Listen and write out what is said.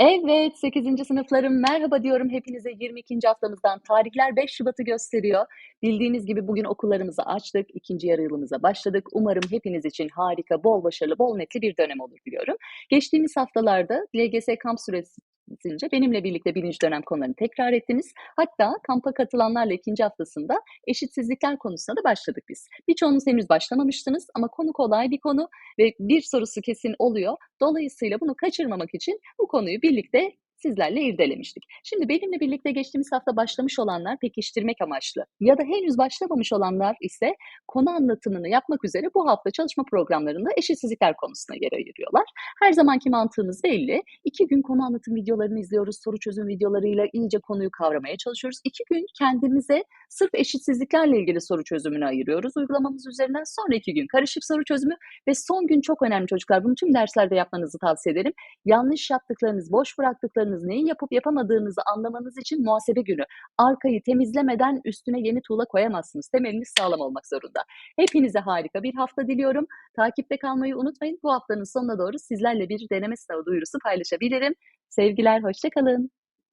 Evet, 8. sınıflarım, merhaba diyorum hepinize 22. haftamızdan. Tarihler 5 Şubat'ı gösteriyor. Bildiğiniz gibi bugün okullarımızı açtık, 2. yarı yılımıza başladık. Umarım hepiniz için harika, bol başarılı, bol netli bir dönem olur diliyorum. Geçtiğimiz haftalarda LGS kamp süresince benimle birlikte 1. dönem konularını tekrar ettiniz. Hatta kampa katılanlarla 2. haftasında eşitsizlikler konusuna da başladık biz. Birçoğunuz henüz başlamamıştınız ama konu kolay bir konu ve bir sorusu kesin oluyor. Dolayısıyla bunu kaçırmamak için bu konuyu birlikte sizlerle irdelemiştik. Şimdi benimle birlikte geçtiğimiz hafta başlamış olanlar pekiştirmek amaçlı ya da henüz başlamamış olanlar ise konu anlatımını yapmak üzere bu hafta çalışma programlarında eşitsizlikler konusuna yer ayırıyorlar. Her zamanki mantığımız belli. İki gün konu anlatım videolarını izliyoruz, soru çözüm videolarıyla iyice konuyu kavramaya çalışıyoruz. İki gün kendimize sırf eşitsizliklerle ilgili soru çözümünü ayırıyoruz. Uygulamamız üzerinden sonra iki gün karışık soru çözümü ve son gün çok önemli çocuklar. Bunu tüm derslerde yapmanızı tavsiye ederim. Yanlış yaptıklarınız, boş bıraktıklarınız, neyi yapıp yapamadığınızı anlamanız için muhasebe günü. Arkayı temizlemeden üstüne yeni tuğla koyamazsınız. Temeliniz sağlam olmak zorunda. Hepinize harika bir hafta diliyorum. Takipte kalmayı unutmayın. Bu haftanın sonuna doğru sizlerle bir deneme sınavı duyurusu paylaşabilirim. Sevgiler, hoşça kalın.